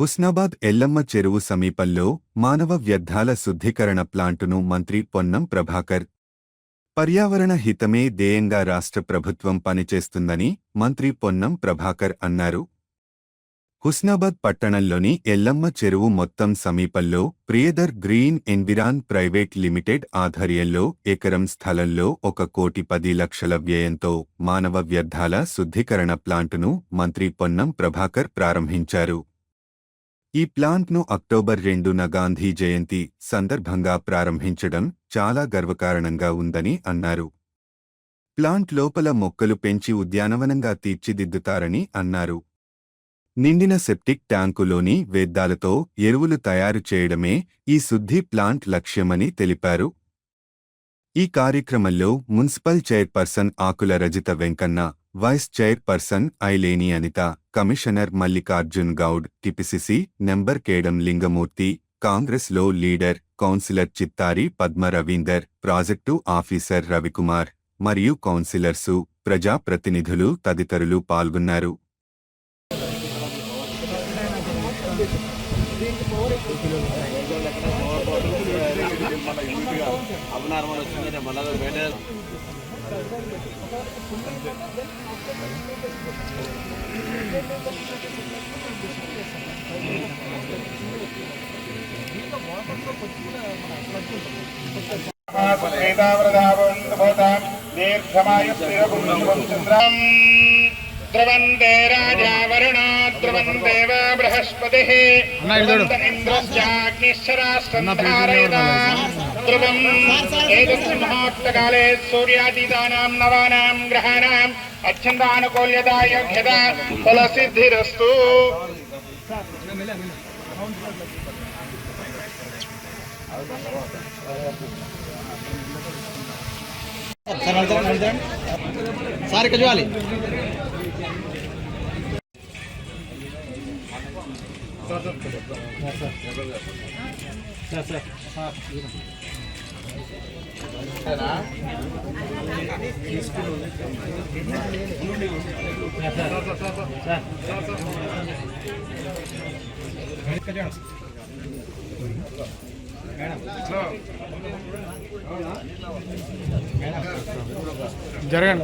హుస్నాబాద్ ఎల్లమ్మ చెరువు సమీపంలో మానవ వ్యర్థాల శుద్ధీకరణ ప్లాంటును మంత్రి పొన్నం ప్రభాకర్. పర్యావరణ హితమే ధ్యేయంగా రాష్ట్ర ప్రభుత్వం పనిచేస్తుందని మంత్రి పొన్నం ప్రభాకర్ అన్నారు. హుస్నాబాద్ పట్టణంలోని ఎల్లమ్మ చెరువు మొత్తం సమీపంలో ప్రియదర్ గ్రీన్ ఎన్విరాన్ ప్రైవేట్ లిమిటెడ్ ఆధ్వర్యంలో ఎకరం స్థలంలో ఒక కోటి పది లక్షల వ్యయంతో మానవ వ్యర్థాల శుద్ధీకరణ ప్లాంటును మంత్రి పొన్నం ప్రభాకర్ ప్రారంభించారు. ఈ ప్లాంట్ను అక్టోబర్ రెండున గాంధీ జయంతి సందర్భంగా ప్రారంభించడం చాలా గర్వకారణంగా ఉందని అన్నారు. ప్లాంట్ లోపల మొక్కలు పెంచి ఉద్యానవనంగా తీర్చిదిద్దుతారని అన్నారు. నిండిన సెప్టిక్ ట్యాంకులోని వేద్దాలతో ఎరువులు తయారు చేయడమే ఈ శుద్ధి ప్లాంట్ లక్ష్యమని తెలిపారు. ఈ కార్యక్రమంలో municipal chairperson Akula Rajitha Venkanna vice chairperson Aileni Anitha commissioner Mallikarjun Goud TPCC member Kedam Lingamurthy కాంగ్రెస్లో leader councillor Chittari Padma Ravinder project officer Ravikumar మరియు కౌన్సిలర్సు ప్రజాప్రతినిధులు తదితరులు పాల్గొన్నారు. అబ్నార్మల్ వచ్చిందంటే మళ్ళీ ధ్రువంతే రాజా వరుణ ధ్రువంతే వా బృహస్పతిः. ఇంద్రశ్చాగ్నిశ్చరాష్టంధారయత ధ్రువం ఏతస్మిన్ మహోక్తకాలే సూర్యాతీతానాం నవానాం గ్రహాణాం అత్యంతానుకూల్యత యోగ్యత ఫలసిద్ధిరస్తు సార్ ఇక్కడ చూడాలి జరగండి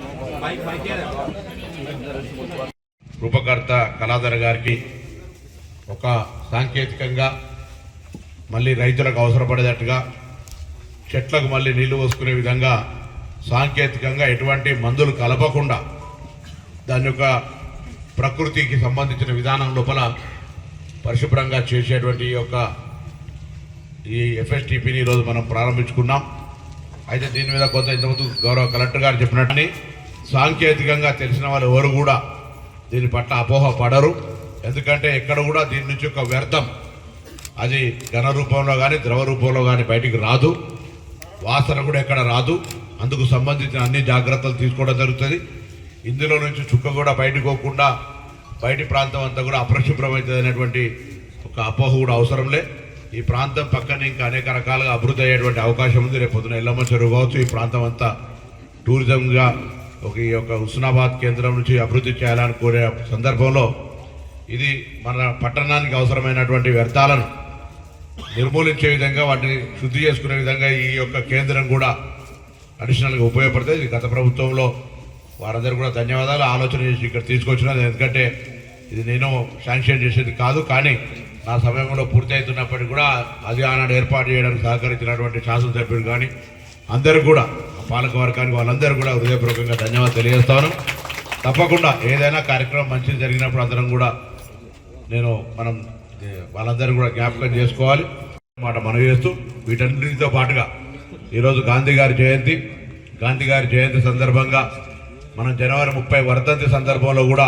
రూపకర్త కళాధర్ గారికి ఒక సాంకేతికంగా మళ్ళీ రైతులకు అవసరపడేటట్టుగా చెట్లకు మళ్ళీ నీళ్ళు పోసుకునే విధంగా సాంకేతికంగా ఎటువంటి మందులు కలపకుండా దాని యొక్క ప్రకృతికి సంబంధించిన విధానం లోపల పరిశుభ్రంగా చేసేటువంటి ఈ యొక్క ఈ ఎఫ్ఎస్టిపిని ఈరోజు మనం ప్రారంభించుకున్నాం. అయితే దీని మీద కొంత ఇంతకుముందు గౌరవ కలెక్టర్ గారు చెప్పినట్టుని సాంకేతికంగా తెలిసిన వాళ్ళు ఎవరు కూడా దీని పట్ల అపోహ పడరు. ఎందుకంటే ఎక్కడ కూడా దీని నుంచి ఒక వ్యర్థం అది ఘన రూపంలో కానీ ద్రవ రూపంలో కానీ బయటికి రాదు. వాసన కూడా ఎక్కడ రాదు. అందుకు సంబంధించిన అన్ని జాగ్రత్తలు తీసుకోవడం జరుగుతుంది. ఇందులో నుంచి చుక్క కూడా బయటకు పోకుండా బయటి ప్రాంతం అంతా కూడా అపరిశుభ్రమవుతుంది అనేటువంటి ఒక అపోహ కూడా అవసరం లే. ఈ ప్రాంతం పక్కన ఇంకా అనేక రకాలుగా అభివృద్ధి అయ్యేటువంటి అవకాశం ఉంది. రేపు పొద్దున ఎల్లమ్మ చెరువు కావచ్చు. ఈ ప్రాంతం అంతా టూరిజంగా ఒక ఈ యొక్క హుస్నాబాద్ కేంద్రం నుంచి అభివృద్ధి చేయాలని కోరే సందర్భంలో ఇది మన పట్టణానికి అవసరమైనటువంటి వ్యర్థాలను నిర్మూలించే విధంగా వాటిని శుద్ధి చేసుకునే విధంగా ఈ యొక్క కేంద్రం కూడా అడిషనల్గా ఉపయోగపడుతుంది. ఇది గత ప్రభుత్వంలో వారందరూ కూడా ధన్యవాదాలు. ఆలోచన చేసి ఇక్కడ తీసుకొచ్చినది ఎందుకంటే ఇది నేను శాంక్షన్ చేసేది కాదు. కానీ నా సమయంలో పూర్తి అవుతున్నప్పటికీ కూడా అది ఆనాడు ఏర్పాటు చేయడానికి సహకరించినటువంటి శాసనసభ్యులు కానీ అందరూ కూడా పాలకవర్గానికి పాలక వాళ్ళందరూ కూడా హృదయపూర్వకంగా ధన్యవాదాలు తెలియజేస్తాను. తప్పకుండా ఏదైనా కార్యక్రమం మంచిది జరిగినప్పుడు అందరం కూడా నేను మనం వాళ్ళందరూ కూడా జ్ఞాపకం చేసుకోవాలి. మాట మనవి చేస్తూ వీటన్నిటితో పాటుగా ఈరోజు గాంధీ గారి జయంతి గాంధీ గారి జయంతి సందర్భంగా మనం జనవరి ముప్పై వర్ధంతి సందర్భంలో కూడా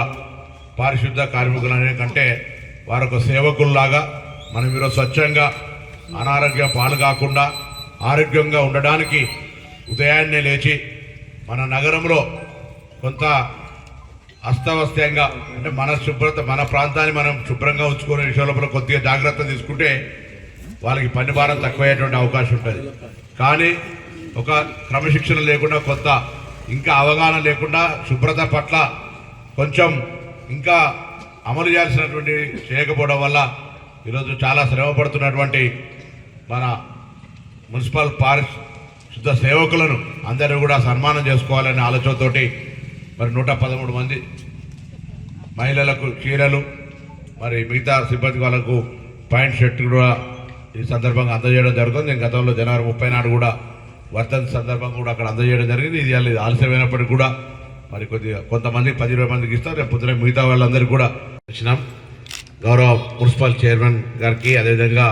పారిశుద్ధ కార్మికులు అనే కంటే వారొక సేవకుల్లాగా మనం ఈరోజు స్వచ్ఛంగా అనారోగ్య పాలు కాకుండా ఆరోగ్యంగా ఉండడానికి ఉదయాన్నే లేచి మన నగరంలో కొంత అస్తవ్యస్తంగా అంటే మన శుభ్రత మన ప్రాంతాన్ని మనం శుభ్రంగా ఉంచుకునే విషయంలో కొద్దిగా జాగ్రత్త తీసుకుంటే వాళ్ళకి పని భారం తక్కువయ్యేటువంటి అవకాశం ఉంటుంది. కానీ ఒక క్రమశిక్షణ లేకుండా కొంత ఇంకా అవగాహన లేకుండా శుభ్రత పట్ల కొంచెం ఇంకా అమలు చేయాల్సినటువంటి చేయకపోవడం వల్ల ఈరోజు చాలా శ్రమ పడుతున్నటువంటి మన మున్సిపల్ శుద్ధ సేవకులను అందరూ కూడా సన్మానం చేసుకోవాలనే ఆలోచనతోటి మరి నూట పదమూడు మంది మహిళలకు చీరలు మరి మిగతా సిబ్బంది వాళ్ళకు పాయింట్ షర్ట్ కూడా ఈ సందర్భంగా అందజేయడం జరుగుతుంది. నేను గతంలో జనవరి ముప్పై నాడు కూడా వర్ధంతి సందర్భంగా కూడా అక్కడ అందజేయడం జరిగింది. ఇది అది ఆలస్యమైనప్పటికీ కూడా మరి కొద్దిగా కొంతమంది పది ఇరవై మందికి ఇస్తారు. రేపు పొద్దున మిగతా వాళ్ళందరికీ కూడా ఇచ్చినాం గౌరవ మున్సిపల్ చైర్మన్ గారికి అదేవిధంగా